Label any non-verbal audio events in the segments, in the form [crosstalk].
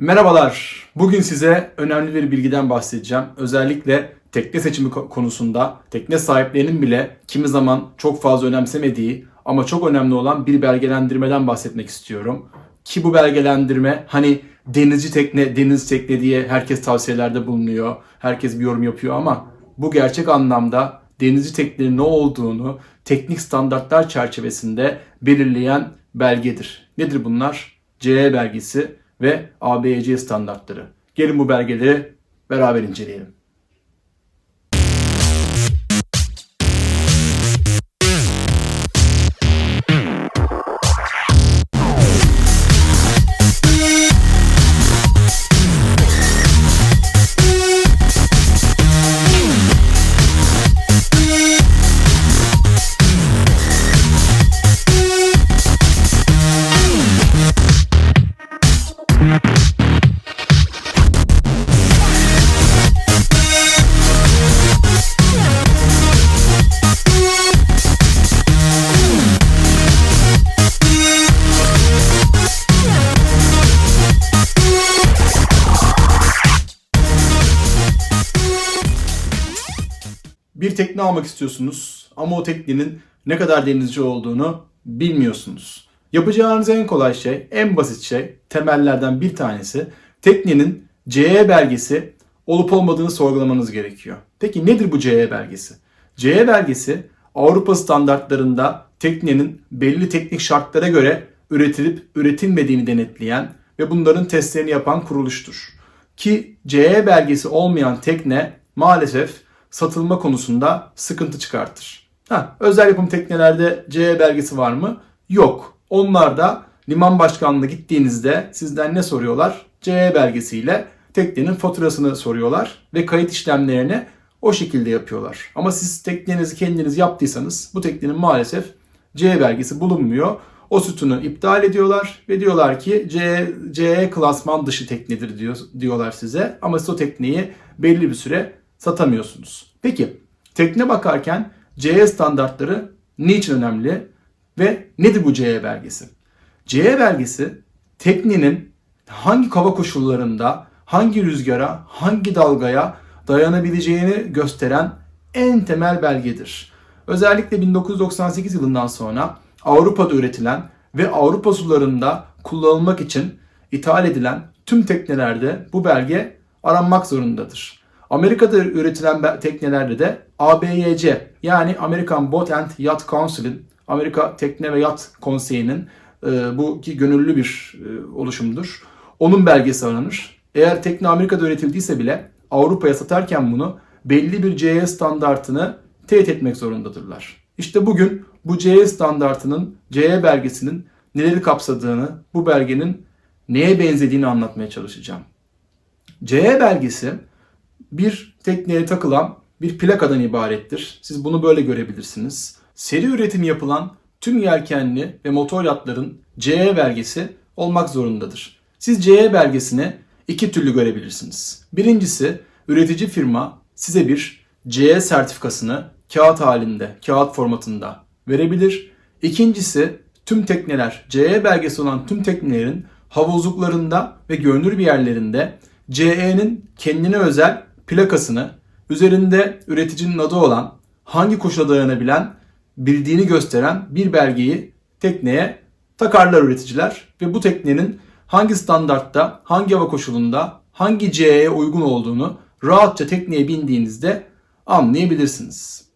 Merhabalar. Bugün size önemli bir bilgiden bahsedeceğim. Özellikle tekne seçimi ko- konusunda tekne sahiplerinin bile kimi zaman çok fazla önemsemediği ama çok önemli olan bir belgelendirmeden bahsetmek istiyorum. Ki bu belgelendirme hani denizci tekne, deniz tekne diye herkes tavsiyelerde bulunuyor. Herkes bir yorum yapıyor ama bu gerçek anlamda denizci teknenin ne olduğunu teknik standartlar çerçevesinde belirleyen belgedir. Nedir bunlar? CE belgesi ve ABYC standartları. Gelin bu belgeleri beraber inceleyelim. Tekne almak istiyorsunuz ama o teknenin ne kadar denizci olduğunu bilmiyorsunuz. Yapacağınız en kolay şey, en basit şey, temellerden bir tanesi teknenin CE belgesi olup olmadığını sorgulamanız gerekiyor. Peki nedir bu CE belgesi? CE belgesi Avrupa standartlarında teknenin belli teknik şartlara göre üretilip üretilmediğini denetleyen ve bunların testlerini yapan kuruluştur. Ki CE belgesi olmayan tekne maalesef satılma konusunda sıkıntı çıkartır. Ha, özel yapım teknelerde CE belgesi var mı? Yok. Onlar da liman başkanlığına gittiğinizde sizden ne soruyorlar? CE belgesiyle teknenin faturasını soruyorlar ve kayıt işlemlerini o şekilde yapıyorlar. Ama siz teknenizi kendiniz yaptıysanız bu teknenin maalesef CE belgesi bulunmuyor. O sütunu iptal ediyorlar ve diyorlar ki CE, CE klasman dışı teknedir diyor, diyorlar size. Ama siz o tekneyi belli bir süre satamıyorsunuz. Peki tekne bakarken CE standartları niçin önemli ve nedir bu CE belgesi? CE belgesi teknenin hangi hava koşullarında, hangi rüzgara, hangi dalgaya dayanabileceğini gösteren en temel belgedir. Özellikle 1998 yılından sonra Avrupa'da üretilen ve Avrupa sularında kullanılmak için ithal edilen tüm teknelerde bu belge aranmak zorundadır. Amerika'da üretilen teknelerde de ABYC yani American Boat and Yacht Council'in Amerika Tekne ve Yat Konseyi'nin e, bu ki gönüllü bir e, oluşumdur. Onun belgesi aranır. Eğer tekne Amerika'da üretildiyse bile Avrupa'ya satarken bunu belli bir CE standartını teyit etmek zorundadırlar. İşte bugün bu CE standartının, CE belgesinin neleri kapsadığını, bu belgenin neye benzediğini anlatmaya çalışacağım. CE belgesi bir tekneye takılan bir plakadan ibarettir. Siz bunu böyle görebilirsiniz. Seri üretim yapılan tüm yelkenli ve motor yatların CE belgesi olmak zorundadır. Siz CE belgesini iki türlü görebilirsiniz. Birincisi üretici firma size bir CE sertifikasını kağıt halinde, kağıt formatında verebilir. İkincisi tüm tekneler, CE belgesi olan tüm teknelerin havuzluklarında ve görünür bir yerlerinde CE'nin kendine özel plakasını üzerinde üreticinin adı olan hangi koşula dayanabilen bildiğini gösteren bir belgeyi tekneye takarlar üreticiler ve bu teknenin hangi standartta, hangi hava koşulunda, hangi CE'ye uygun olduğunu rahatça tekneye bindiğinizde anlayabilirsiniz.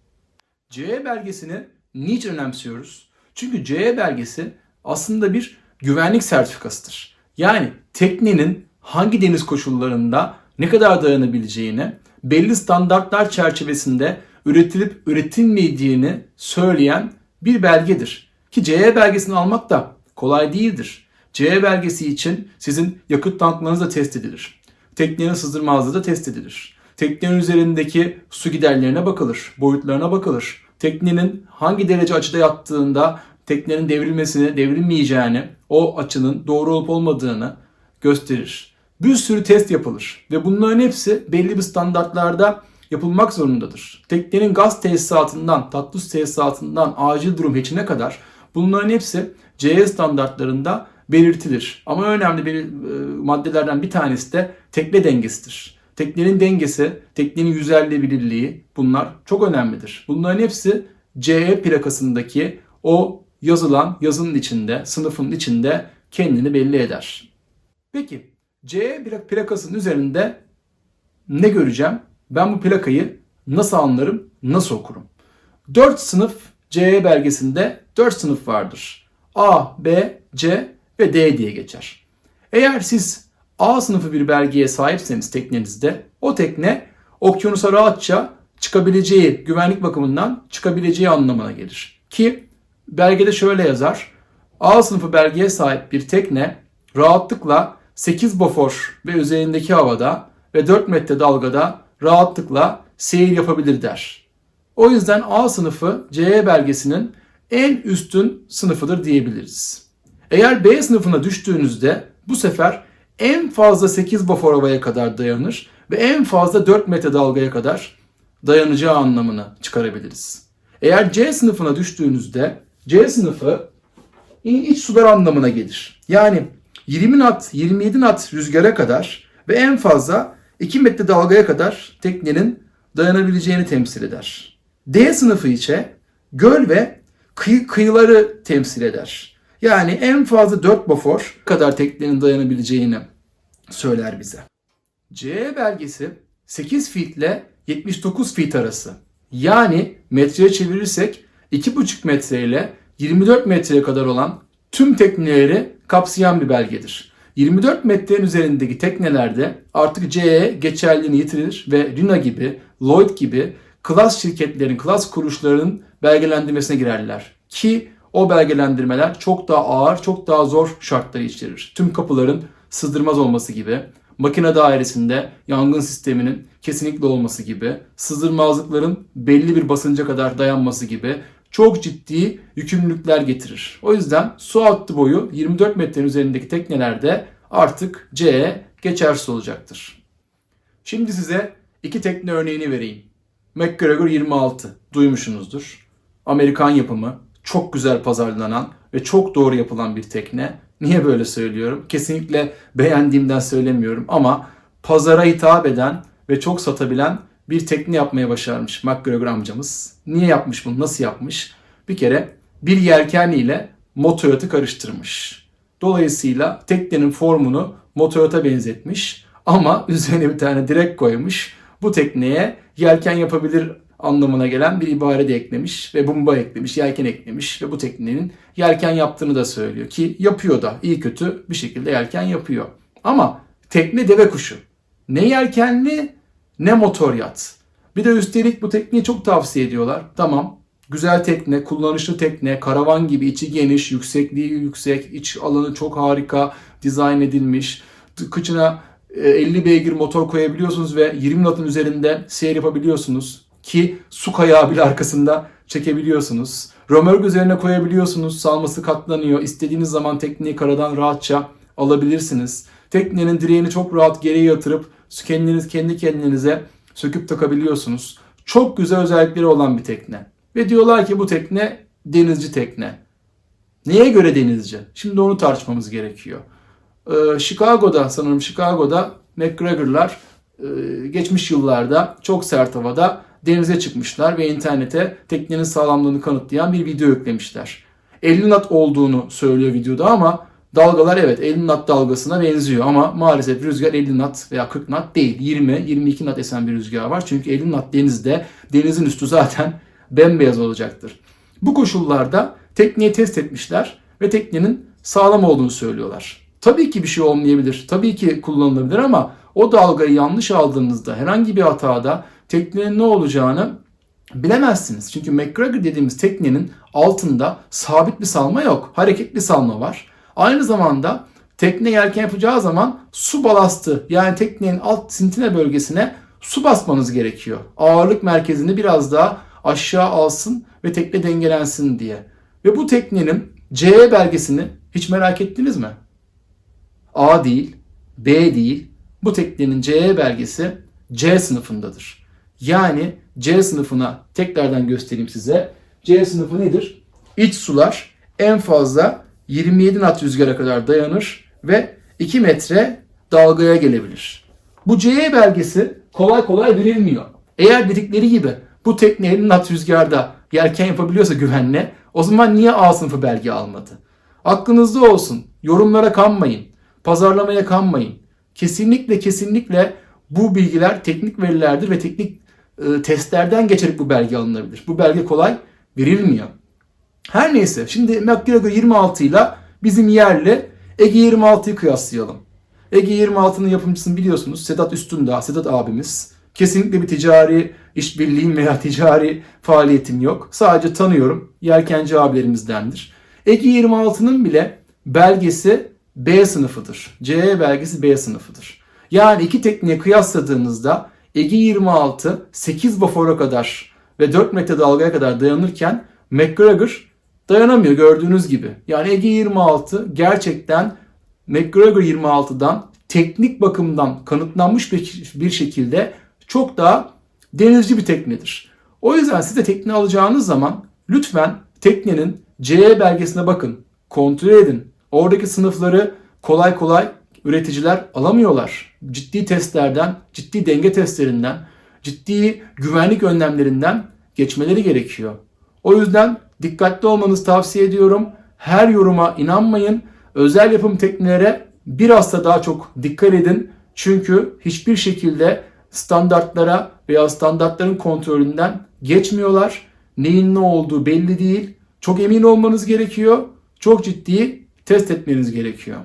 CE belgesini niçin önemsiyoruz? Çünkü CE belgesi aslında bir güvenlik sertifikasıdır. Yani teknenin hangi deniz koşullarında ne kadar dayanabileceğini, belli standartlar çerçevesinde üretilip üretilmediğini söyleyen bir belgedir. Ki CE belgesini almak da kolay değildir. CE belgesi için sizin yakıt tanklarınız da test edilir. Teknenin sızdırmazlığı da test edilir. Teknenin üzerindeki su giderlerine bakılır, boyutlarına bakılır. Teknenin hangi derece açıda yattığında teknenin devrilmesini, devrilmeyeceğini, o açının doğru olup olmadığını gösterir. Bir sürü test yapılır ve bunların hepsi belli bir standartlarda yapılmak zorundadır. Teknenin gaz tesisatından, tatlı su tesisatından acil durum hecine kadar bunların hepsi CE standartlarında belirtilir. Ama önemli bir e, maddelerden bir tanesi de tekne dengesidir. Teknenin dengesi, teknenin yüzerlebilirliği bunlar çok önemlidir. Bunların hepsi CE plakasındaki o yazılan yazının içinde, sınıfın içinde kendini belli eder. Peki CE plakasının üzerinde ne göreceğim? Ben bu plakayı nasıl anlarım, nasıl okurum? 4 sınıf CE belgesinde 4 sınıf vardır. A, B, C ve D diye geçer. Eğer siz A sınıfı bir belgeye sahipseniz teknenizde o tekne okyanusa rahatça çıkabileceği, güvenlik bakımından çıkabileceği anlamına gelir. Ki belgede şöyle yazar. A sınıfı belgeye sahip bir tekne rahatlıkla 8 bofor ve üzerindeki havada ve 4 metre dalgada rahatlıkla seyir yapabilir der. O yüzden A sınıfı CE belgesinin en üstün sınıfıdır diyebiliriz. Eğer B sınıfına düştüğünüzde bu sefer en fazla 8 bofor havaya kadar dayanır ve en fazla 4 metre dalgaya kadar dayanacağı anlamını çıkarabiliriz. Eğer C sınıfına düştüğünüzde C sınıfı iç sular anlamına gelir. Yani 20 knot, 27 knot rüzgara kadar ve en fazla 2 metre dalgaya kadar teknenin dayanabileceğini temsil eder. D sınıfı içe göl ve kıyı, kıyıları temsil eder. Yani en fazla 4 bofor kadar teknenin dayanabileceğini söyler bize. C belgesi 8 feet ile 79 feet arası. Yani metreye çevirirsek 2,5 metre ile 24 metreye kadar olan tüm tekneleri kapsayan bir belgedir. 24 metrenin üzerindeki teknelerde artık CE geçerliliğini yitirir ve Rina gibi, Lloyd gibi klas şirketlerin, klas kuruluşlarının belgelendirmesine girerler. Ki o belgelendirmeler çok daha ağır, çok daha zor şartları içerir. Tüm kapıların sızdırmaz olması gibi, makine dairesinde yangın sisteminin kesinlikle olması gibi, sızdırmazlıkların belli bir basınca kadar dayanması gibi çok ciddi yükümlülükler getirir. O yüzden su altı boyu 24 metrenin üzerindeki teknelerde artık CE geçersiz olacaktır. Şimdi size iki tekne örneğini vereyim. McGregor 26 duymuşsunuzdur. Amerikan yapımı, çok güzel pazarlanan ve çok doğru yapılan bir tekne. Niye böyle söylüyorum? Kesinlikle beğendiğimden söylemiyorum ama pazara hitap eden ve çok satabilen bir tekne yapmaya başarmış McGregor amcamız. Niye yapmış bunu? Nasıl yapmış? Bir kere bir yelken ile motoyatı karıştırmış. Dolayısıyla teknenin formunu motoyata benzetmiş ama [laughs] üzerine bir tane direk koymuş. Bu tekneye yelken yapabilir anlamına gelen bir ibare de eklemiş ve bomba eklemiş, yelken eklemiş ve bu teknenin yelken yaptığını da söylüyor ki yapıyor da iyi kötü bir şekilde yelken yapıyor. Ama tekne deve kuşu. Ne yelkenli ne motor yat. Bir de üstelik bu tekneyi çok tavsiye ediyorlar. Tamam güzel tekne, kullanışlı tekne, karavan gibi içi geniş, yüksekliği yüksek, iç alanı çok harika dizayn edilmiş. Kıçına 50 e, beygir motor koyabiliyorsunuz ve 20 knotun üzerinde seyir yapabiliyorsunuz. Ki su kayağı bile arkasında çekebiliyorsunuz. Römork üzerine koyabiliyorsunuz. Salması katlanıyor. İstediğiniz zaman tekneyi karadan rahatça alabilirsiniz. Teknenin direğini çok rahat geriye yatırıp kendiniz kendi kendinize söküp takabiliyorsunuz. Çok güzel özellikleri olan bir tekne. Ve diyorlar ki bu tekne denizci tekne. Neye göre denizci? Şimdi onu tartışmamız gerekiyor. Ee, Chicago'da sanırım Chicago'da McGregor'lar e, geçmiş yıllarda çok sert havada denize çıkmışlar ve internete teknenin sağlamlığını kanıtlayan bir video yüklemişler. 50 knot olduğunu söylüyor videoda ama dalgalar evet 50 knot dalgasına benziyor ama maalesef rüzgar 50 knot veya 40 knot değil. 20-22 knot esen bir rüzgar var. Çünkü 50 knot denizde denizin üstü zaten [laughs] bembeyaz olacaktır. Bu koşullarda tekneyi test etmişler ve teknenin sağlam olduğunu söylüyorlar. Tabii ki bir şey olmayabilir. Tabii ki kullanılabilir ama o dalgayı yanlış aldığınızda herhangi bir hatada teknenin ne olacağını bilemezsiniz. Çünkü McGregor dediğimiz teknenin altında sabit bir salma yok. Hareketli salma var. Aynı zamanda tekne yelken yapacağı zaman su balastı yani teknenin alt sintine bölgesine su basmanız gerekiyor. Ağırlık merkezini biraz daha aşağı alsın ve tekne dengelensin diye. Ve bu teknenin CE belgesini hiç merak ettiniz mi? A değil, B değil. Bu teknenin CE belgesi C sınıfındadır. Yani C sınıfına tekrardan göstereyim size. C sınıfı nedir? İç sular en fazla 27 knot rüzgara kadar dayanır ve 2 metre dalgaya gelebilir. Bu CE belgesi kolay kolay verilmiyor. Eğer dedikleri gibi bu tekne 50 knot rüzgarda yelken yapabiliyorsa güvenle o zaman niye A sınıfı belge almadı? Aklınızda olsun. Yorumlara kanmayın. Pazarlamaya kanmayın. Kesinlikle kesinlikle bu bilgiler teknik verilerdir ve teknik e, testlerden geçerek bu belge alınabilir. Bu belge kolay verilmiyor. Her neyse şimdi McGregor 26 ile bizim yerli Ege 26'yı kıyaslayalım. Ege 26'nın yapımcısını biliyorsunuz Sedat Üstündağ, Sedat abimiz. Kesinlikle bir ticari işbirliğim [laughs] veya ticari faaliyetim yok. Sadece tanıyorum. Yelkenci abilerimizdendir. Ege 26'nın bile belgesi B sınıfıdır. CE belgesi B sınıfıdır. Yani iki tekniğe kıyasladığınızda Ege 26 8 bafora kadar ve 4 metre dalgaya kadar dayanırken McGregor dayanamıyor gördüğünüz gibi. Yani Ege 26 gerçekten McGregor 26'dan teknik bakımdan kanıtlanmış bir, şekilde çok daha denizci bir teknedir. O yüzden siz de tekne alacağınız zaman lütfen teknenin CE belgesine bakın. Kontrol edin. Oradaki sınıfları kolay kolay üreticiler alamıyorlar. Ciddi testlerden, ciddi denge testlerinden, ciddi güvenlik önlemlerinden geçmeleri gerekiyor. O yüzden dikkatli olmanızı tavsiye ediyorum. Her yoruma inanmayın. Özel yapım teknelere biraz da daha çok dikkat edin. Çünkü hiçbir şekilde standartlara veya standartların kontrolünden geçmiyorlar. Neyin ne olduğu belli değil. Çok emin olmanız gerekiyor. Çok ciddi test etmeniz gerekiyor.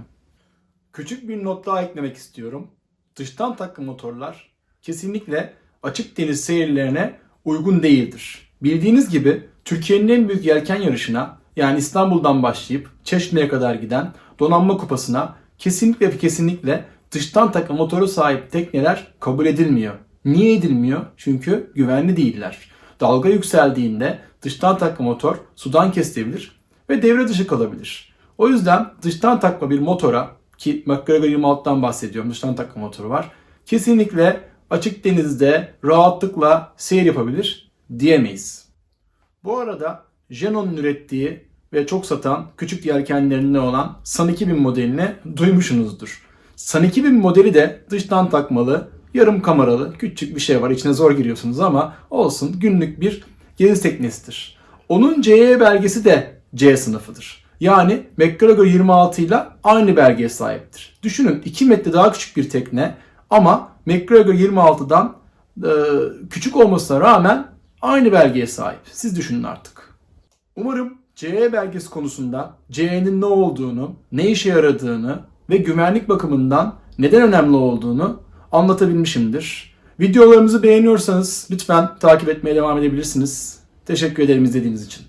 Küçük bir not daha eklemek istiyorum. Dıştan takım motorlar kesinlikle açık deniz seyirlerine uygun değildir. Bildiğiniz gibi Türkiye'nin en büyük yelken yarışına yani İstanbul'dan başlayıp Çeşme'ye kadar giden donanma kupasına kesinlikle ve kesinlikle dıştan takım motoru sahip tekneler kabul edilmiyor. Niye edilmiyor? Çünkü güvenli değiller. Dalga yükseldiğinde dıştan takma motor sudan kesilebilir ve devre dışı kalabilir. O yüzden dıştan takma bir motora ki McGregor 26'dan bahsediyorum dıştan takma motoru var. Kesinlikle açık denizde rahatlıkla seyir yapabilir diyemeyiz. Bu arada Genon'un ürettiği ve çok satan küçük yelkenlerinde olan Sun 2000 modelini duymuşsunuzdur. Sun 2000 modeli de dıştan takmalı, yarım kameralı, küçük bir şey var. İçine zor giriyorsunuz ama olsun günlük bir gezi teknesidir. Onun CE belgesi de C sınıfıdır. Yani McGregor 26 ile aynı belgeye sahiptir. Düşünün 2 metre daha küçük bir tekne ama McGregor 26'dan e, küçük olmasına rağmen aynı belgeye sahip. Siz düşünün artık. Umarım CE belgesi konusunda CE'nin ne olduğunu, ne işe yaradığını ve güvenlik bakımından neden önemli olduğunu anlatabilmişimdir. Videolarımızı beğeniyorsanız lütfen takip etmeye devam edebilirsiniz. Teşekkür ederim izlediğiniz için.